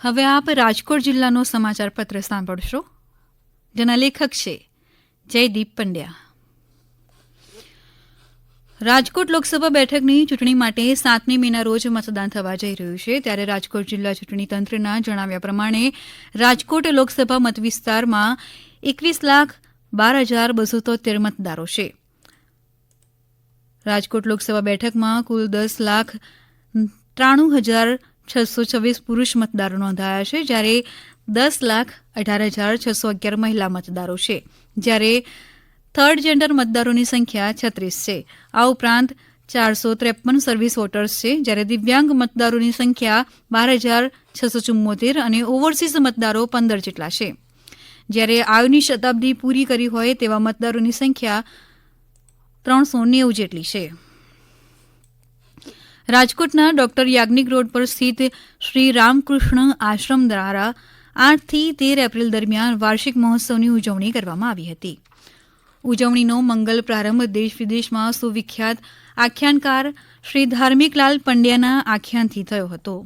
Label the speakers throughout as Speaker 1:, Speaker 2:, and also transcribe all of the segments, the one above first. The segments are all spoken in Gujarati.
Speaker 1: હવે આપ રાજકોટ જિલ્લાનો સમાચાર પત્ર સાંભળશો. જેના લેખક છે જયદીપ પંડ્યા. રાજકોટ લોકસભા બેઠકની ચૂંટણી માટે સાતમી મેના રોજ મતદાન થવા જઈ રહ્યું છે. ત્યારે રાજકોટ જિલ્લા ચૂંટણી તંત્રના જણાવ્યા પ્રમાણે રાજકોટ લોકસભા મતવિસ્તારમાં એકવીસ લાખ બાર હજાર બસો તોતેર મતદારો છે. રાજકોટ લોકસભા બેઠકમાં કુલ દસ લાખ ત્રાણું હજાર છસો છવ્વીસ પુરુષ મતદારો નોંધાયા છે, જ્યારે દસ લાખ અઢાર હજાર છસો અગિયાર મહિલા મતદારો છે. જ્યારે થર્ડ જેન્ડર મતદારોની સંખ્યા છત્રીસ છે. આ ઉપરાંત ચારસો ત્રેપન સર્વિસ વોટર્સ છે, જ્યારે દિવ્યાંગ મતદારોની સંખ્યા બાર હજાર છસો ચુમ્મોતેર અને ઓવરસીઝ મતદારો પંદર જેટલા છે. જ્યારે આયુની શતાબ્દી પૂરી કરી હોય તેવા મતદારોની સંખ્યા ત્રણસો નેવું જેટલી છે. રાજકોટના ડોક્ટર યાજ્ઞિક રોડ પર સ્થિત શ્રી રામકૃષ્ણ આશ્રમ દ્વારા આઠથી તેર એપ્રિલ દરમિયાન વાર્ષિક મહોત્સવની ઉજવણી કરવામાં આવી હતી. ઉજવણીનો મંગલ પ્રારંભ દેશ વિદેશમાં સુવિખ્યાત આખ્યાનકાર શ્રી ધાર્મિકલાલ પંડ્યાના આખ્યાનથી થયો હતો.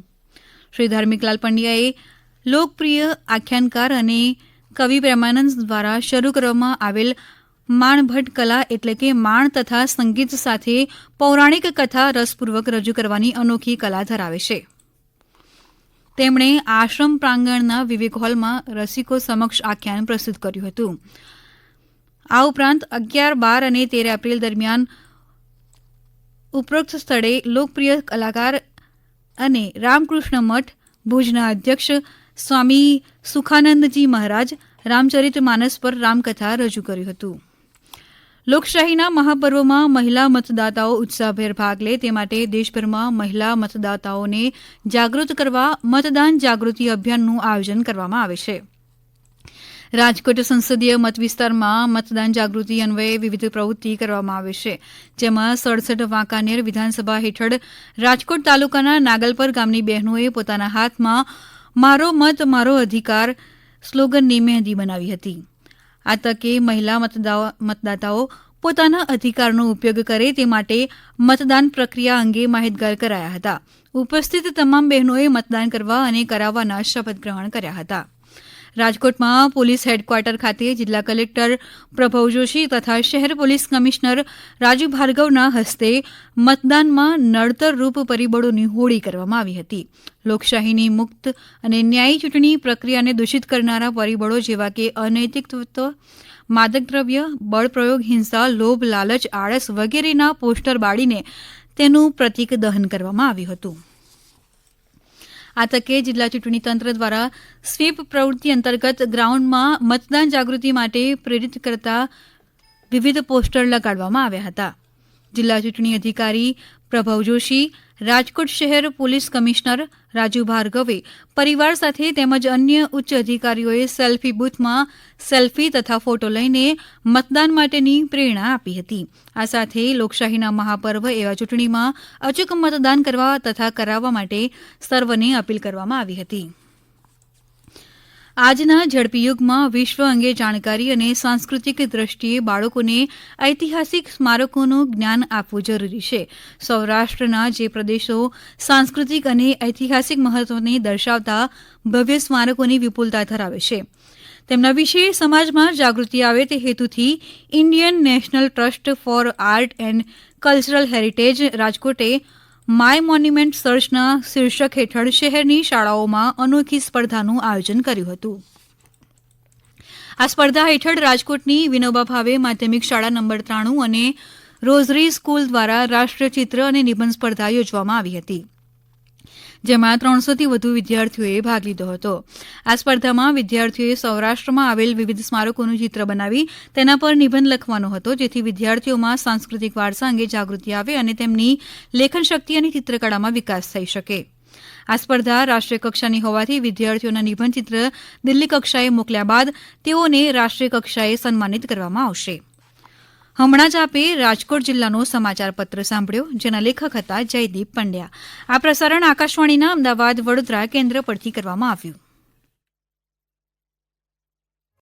Speaker 1: શ્રી ધાર્મિકલાલ પંડ્યાએ લોકપ્રિય આખ્યાનકાર અને કવિ પ્રેમાનંદ દ્વારા શરૂ કરવામાં આવેલ માણભટ્ટ કલા એટલે કે માણ તથા સંગીત સાથે પૌરાણિક કથા રસપૂર્વક રજૂ કરવાની અનોખી કલા ધરાવે છે. તેમણે આશ્રમ પ્રાંગણના વિવેક હોલમાં રસિકો સમક્ષ આખ્યાન પ્રસ્તુત કર્યું હતું. આ ઉપરાંત અગિયાર બાર અને તેર એપ્રિલ દરમિયાન ઉપરોક્ત સ્થળે લોકપ્રિય કલાકાર અને રામકૃષ્ણ મઠ ભુજના અધ્યક્ષ સ્વામી સુખાનંદજી મહારાજ રામચરિત માનસ પર રામકથા રજૂ કર્યું હતું. લોકશાહીના મહાપર્વમાં મહિલા મતદાતાઓ ઉત્સાહભેર ભાગ લે તે માટે દેશભરમાં મહિલા મતદાતાઓને જાગૃત કરવા મતદાન જાગૃતિ અભિયાનનું આયોજન કરવામાં આવે છે. રાજકોટ સંસદીય મત વિસ્તારમાં મતદાન જાગૃતિ અન્વયે વિવિધ પ્રવૃત્તિ કરવામાં આવે છે. જેમાં સડસઠ વાંકાનેર વિધાનસભા હેઠળ રાજકોટ તાલુકાના નાગલપર ગામની બહેનોએ પોતાના હાથમાં મારો મત, મારો અધિકાર સ્લોગનની મહેંદી બનાવી હતી. આ તકે મહિલા મતદાતાઓ પોતાના અધિકારનો ઉપયોગ કરે તે માટે મતદાન પ્રક્રિયા અંગે માહિતગાર કરાયા હતા. ઉપસ્થિત તમામ બહેનોએ મતદાન કરવા અને કરાવવાના શપથ ગ્રહણ કર્યા હતા. રાજકોટમાં પોલીસ હેડક્વાર્ટર ખાતે જિલ્લા કલેક્ટર પ્રભવ જોશી તથા શહેર પોલીસ કમિશનર રાજુ ભાર્ગવના હસ્તે મતદાનમાં નડતરરૂપ પરિબળોની હોળી કરવામાં આવી હતી. લોકશાહીની મુક્ત અને ન્યાયી ચૂંટણી પ્રક્રિયાને દૂષિત કરનારા પરિબળો જેવા કે અનૈતિકત્વ માદક દ્રવ્ય બળપ્રયોગ હિંસા, લોભ, લાલચ, આળસ વગેરેના પોસ્ટર બાળીને તેનું પ્રતિક દહન કરવામાં આવ્યું હતું. આ તકે જિલ્લા ચૂંટણી તંત્ર દ્વારા સ્વીપ પ્રવૃત્તિ અંતર્ગત ગ્રાઉન્ડમાં મતદાન જાગૃતિ માટે પ્રેરિત કરતા વિવિધ પોસ્ટર લગાડવામાં આવ્યા હતા. જિલ્લા ચૂંટણી અધિકારી પ્રભવ જોશી, રાજકોટ શહેર પોલીસ કમિશનર રાજુ ભાર્ગવે, પરિવાર સાથે તેમજ અન્ય ઉચ્ચ અધિકારીઓએ સેલ્ફી બૂથમાં સેલ્ફી તથા ફોટો લઈને મતદાન માટેની પ્રેરણા આપી હતી. આ સાથે લોકશાહીના મહાપર્વ એવા ચૂંટણીમાં અચૂક મતદાન કરવા તથા કરાવવા માટે સર્વને અપીલ કરવામાં આવી હતી. આજના ઝડપી યુગમાં વિશ્વ અંગે જાણકારી અને સાંસ્કૃતિક દ્રષ્ટિએ બાળકોને ઐતિહાસિક સ્મારકોનું જ્ઞાન આપવું જરૂરી છે. સૌરાષ્ટ્રના જે પ્રદેશો સાંસ્કૃતિક અને ઐતિહાસિક મહત્વને દર્શાવતા ભવ્ય સ્મારકોની વિપુલતા ધરાવે છે. તેમના વિશે સમાજમાં જાગૃતિ આવે તે હેતુથી Indian national trust for art and cultural heritage રાજકોટે my monument સર્ચના શીર્ષક હેઠળ શહેરની શાળાઓમાં અનોખી સ્પર્ધાનું આયોજન કર્યું હતું. આ સ્પર્ધા હેઠળ રાજકોટની વિનોબા ભાવે માધ્યમિક શાળા નંબર ત્રાણું અને રોઝરી સ્કૂલ દ્વારા રાષ્ટ્રીય ચિત્ર અને નિબંધ સ્પર્ધા યોજવામાં આવી હતી. જેમાં ત્રણસોથી વધુ વિદ્યાર્થીઓએ ભાગ લીધો હતો. આ સ્પર્ધામાં વિદ્યાર્થીઓએ સૌરાષ્ટ્રમાં આવેલ વિવિધ સ્મારકોનું ચિત્ર બનાવી તેના પર નિબંધ લખવાનો હતો, જેથી વિદ્યાર્થીઓમાં સાંસ્કૃતિક વારસા અંગે જાગૃતિ આવે અને તેમની લેખન શક્તિ અને ચિત્રકળામાં વિકાસ થઈ શકે. આ સ્પર્ધા રાષ્ટ્રીય કક્ષાની હોવાથી વિદ્યાર્થીઓના નિબંધ ચિત્ર દિલ્હી કક્ષાએ મોકલ્યા બાદ તેઓને રાષ્ટ્રીય કક્ષાએ સન્માનિત કરવામાં આવશે. હમણાં જ આપે રાજકોટ જિલ્લાનો સમાચાર પત્ર સાંભળ્યો, જેના લેખક હતા જયદીપ પંડ્યા. આ પ્રસારણ આકાશવાણીના અમદાવાદ વડોદરા કેન્દ્ર પરથી કરવામાં આવ્યું.